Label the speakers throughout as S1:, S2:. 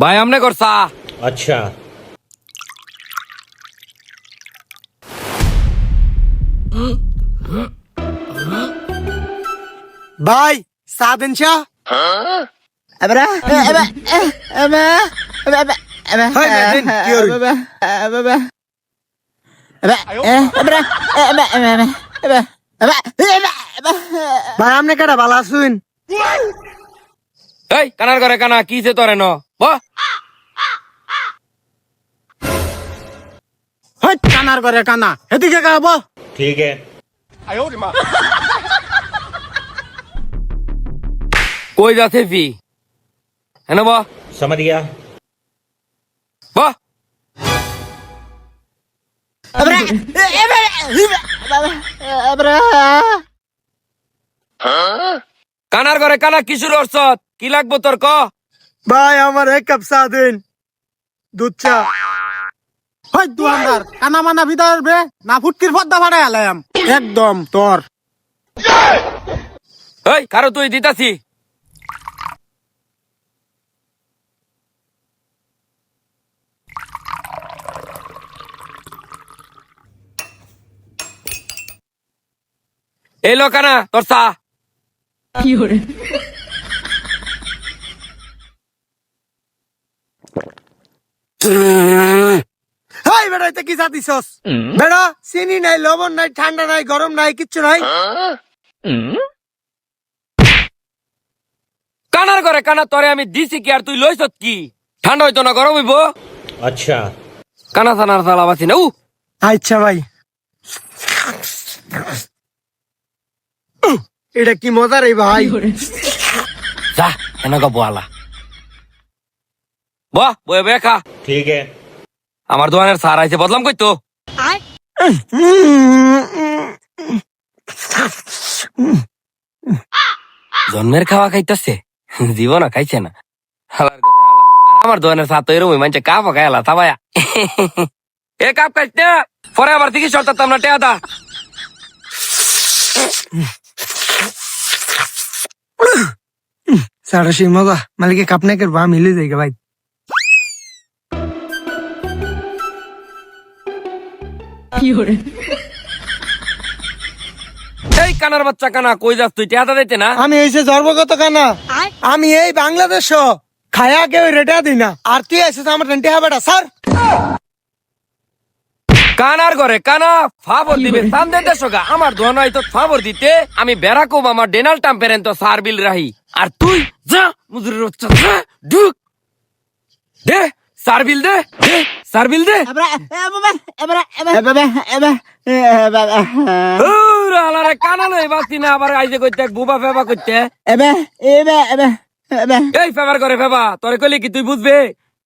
S1: ভাই আমনে করছা
S2: আচ্ছা
S3: ভাই
S4: সাদেন শাহ এবারে
S3: ভাই আপনি কেটা ভালো আছেন
S1: এই কানার করে কানা কিছে তোরে ন ব
S3: হই কানার করে কানা এদিকে গাবো
S2: ठीक है
S1: কই যাচ্ছে ফি হেন ব
S2: समझ गया
S1: ব
S4: abra,
S1: কানার করে কানা কিশোর অর্থ কি লাগবো তোর ক?
S3: ভাই আমার এক কাপ চা দেন। দুধ চা। হই দোকানদার কানা মানা ভিতর বে না ফুটকির পদ্মা ফাড়াই আলাম একদম তোর।
S1: এই কারও তুই দিতাছি। এই লো কানা তোর চা।
S3: হাই বাড়িতে কি চাতিছস বেড়া চিনি নাই লবণ নাই ঠান্ডা নাই গরম নাই কিচ্ছু নাই।
S1: কানার করে কানা তরে আমি দিছি কি আর তুই লইছ কি? ঠান্ডা হইতো না গরম হইব।
S2: আচ্ছা।
S1: কানা থানার সালা বাসি না উ।
S3: আচ্ছা ভাই। এটা কি মজা রে ভাই?
S1: যা এনে গবালা বাহ বয়ে বেখা
S2: ঠিক আছে।
S1: আমার দোকানের সার আইছে, বদলাম কই তো? জন্মের খাওয়া খাইতেছে জীবন খাইছে না। আমার দোকানের সাথ তো এরকমই মানছে কাপ খাইলা থাবায়া এ কাপ খাইছ না, পরে আবার থেকে সরতাম না, টেয়া দা।
S3: সারা সেই মজা মালিকে কাপনাকের বা মিলে যাই ভাই।
S1: এই কানার বাচ্চা কানা কই যাস তুই? দিতে না?
S3: আমি হয়েছে জন্মগত কানা। আমি এই বাংলাদেশ খায়া কেউ রেটা দিই না। আর তুই এসেছ আমার রেন্টে হবে স্যার।
S1: কানার ঘরে কানা ফাবর দিবে। সামনে দেশগা আমার দোয়ান তো ফাবর দিতে। আমি বেড়াকো আমার ডেনাল টাম্পেরেন তো সার বিল রাহি। আর তুই যা মুজুরির যা ঢুক। দে সার বিল দে। বিল দে। আলারে বাসি না আবার আইজে কইতে বুবা ফেবা কইতে. এই ফেবার করে ফেবা তোরে কইলে কি তুই বুঝবে?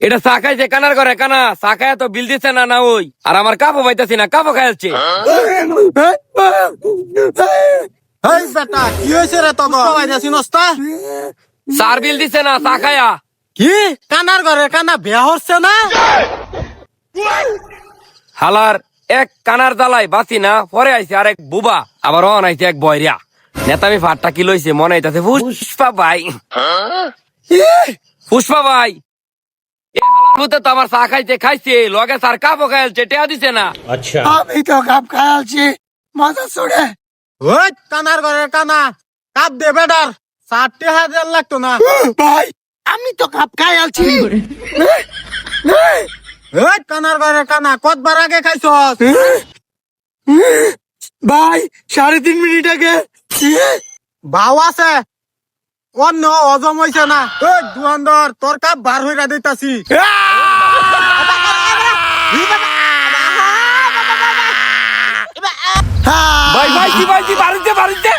S1: এটা চা খাইছে কানার ঘরে কানা চা খায় তো বিল দিছে না না ওই। আর আমার কাপও পাইতাছি না কাপও খাইছে
S3: এই বেটা কি হয়েছে রে
S1: সার বিল দিছে না চা খায়া।
S3: কি? কানার ঘরে কানা বিয়া হচ্ছে না?
S1: হালার এক কানার দালাই বাঁচি না পরে আইছে আর এক বুবা আবার অন আইছে এক বয়রিয়া। নেতামি ভাতটা কি লইছে মনে হইতাছে পুষ্পা ভাই। হ্যাঁ? পুষ্পা ভাই। খাইছে সার দিছে না।
S2: আচ্ছা।
S3: আমি তো কাপ খাইলছি মাথা কানার ঘরে কানা। কাপ দে বেডার লাগতো না। আমি তো কাপ ওই কানার ঘরে কানা কতবার আগে খাইছ ভাই সাড়ে তিন মিনিট আগে। ভাও আছে। অন্য হজম হইছে না। ওই দুয়ান্দর তোর কাপ বার হইরা দিতাছি।
S1: ভাই ভাই কি ভাই কি বাড়িতে বাড়িতে?